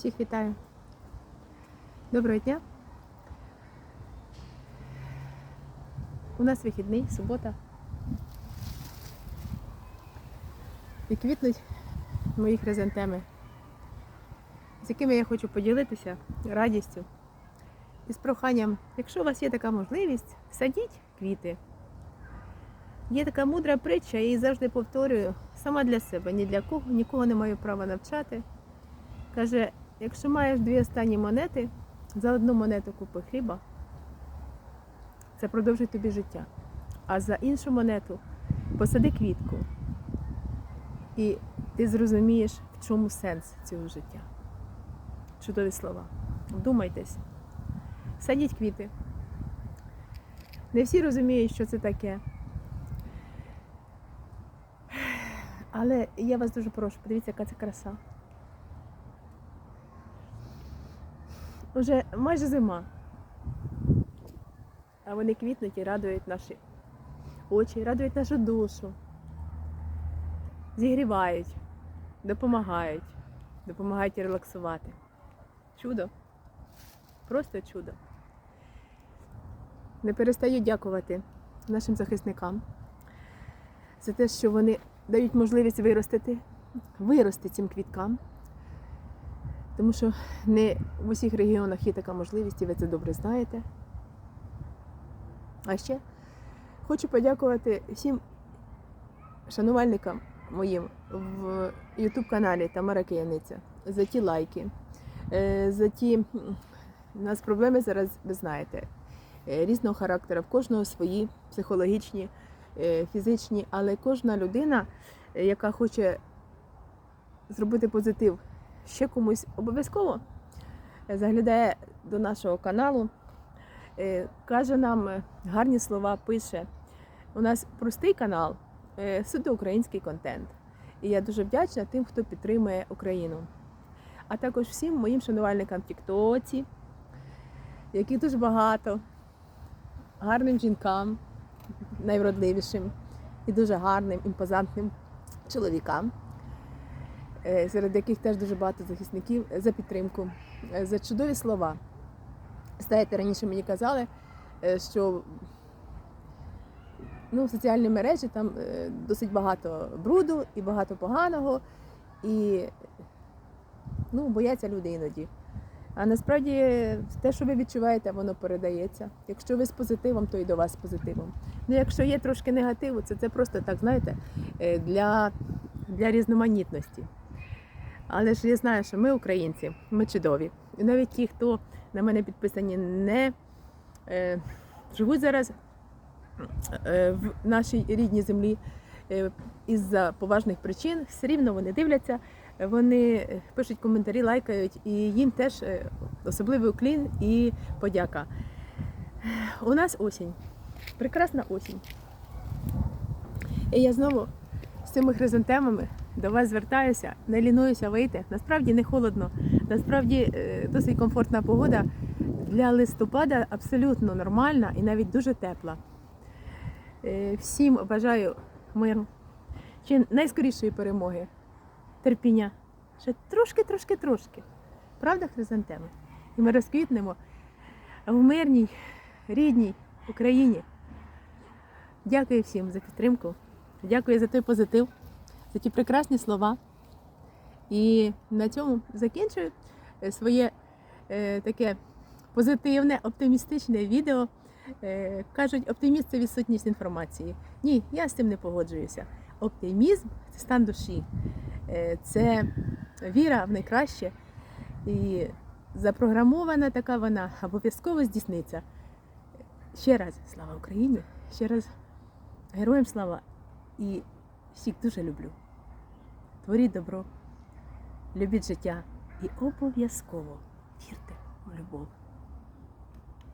Всіх вітаю. Доброго дня. У нас вихідний, субота. І квітнуть мої хризантеми, з якими я хочу поділитися радістю і з проханням, якщо у вас є така можливість, садіть квіти. Є така мудра притча, я її завжди повторюю сама для себе, ні для кого, нікого не маю права навчати. Каже, якщо маєш дві останні монети, за одну монету купи хліба, це продовжить тобі життя. А за іншу монету посади квітку. І ти зрозумієш, в чому сенс цього життя. Чудові слова. Вдумайтесь. Садіть квіти. Не всі розуміють, що це таке. Але я вас дуже прошу, подивіться, яка це краса. Уже майже зима. А вони квітнуть і радують наші очі, радують нашу душу. Зігрівають, допомагають, допомагають релаксувати. Чудо. Просто чудо. Не перестаю дякувати нашим захисникам за те, що вони дають можливість виростити, вирости цим квіткам. Тому що не в усіх регіонах є така можливість, і ви це добре знаєте. А ще хочу подякувати всім шанувальникам моїм в YouTube каналі Тамара Кияниця за ті лайки, е, за ті у нас проблеми зараз, ви знаєте, е, різного характеру, в кожного свої психологічні, е, фізичні, але кожна людина, яка хоче зробити позитив ще комусь обов'язково е, заглядає до нашого каналу, е, каже нам е, гарні слова, пише. У нас простий канал, суто український контент. І я дуже вдячна тим, хто підтримує Україну. А також всім моїм шанувальникам в Тіктоці, яких дуже багато, гарним жінкам, найвродливішим і дуже гарним, імпозантним чоловікам серед яких теж дуже багато захисників е, за підтримку, е, за чудові слова. Знаєте, раніше мені казали, е, що ну, в соціальній мережі там е, досить багато бруду і багато поганого, і ну, бояться люди іноді. А насправді те, що ви відчуваєте, воно передається. Якщо ви з позитивом, то і до вас з позитивом. Ну, якщо є трошки негативу, це, це просто так, знаєте, е, для, для різноманітності. Але ж я знаю, що ми українці, ми чудові. І навіть ті, хто на мене підписані, не е, живуть зараз е, в нашій рідній землі е, із-за поважних причин, все рівно вони дивляться, вони пишуть коментарі, лайкають, і їм теж е, особливий уклін і подяка. У нас осінь, прекрасна осінь. І я знову з цими хризантемами до вас звертаюся, не лінуюся вийти. Насправді не холодно, насправді е, досить комфортна погода. Для листопада абсолютно нормальна і навіть дуже тепла. Е, Всім бажаю миру, чи найскорішої перемоги, терпіння. Ще трошки, трошки, трошки. Правда, хризантеми? І ми розквітнемо в мирній, рідній Україні. Дякую всім за підтримку. Дякую за той позитив, за ті прекрасні слова. І на цьому закінчую е, своє е, таке позитивне, оптимістичне відео. Е, кажуть, оптиміст це відсутність інформації. Ні, я з цим не погоджуюся. Оптимізм це стан душі, е, це віра в найкраще. І запрограмована така вона обов'язково здійсниться. Ще раз слава Україні! Ще раз героям слава! І всіх дуже люблю. Творіть добро, любіть життя і обов'язково вірте у любов.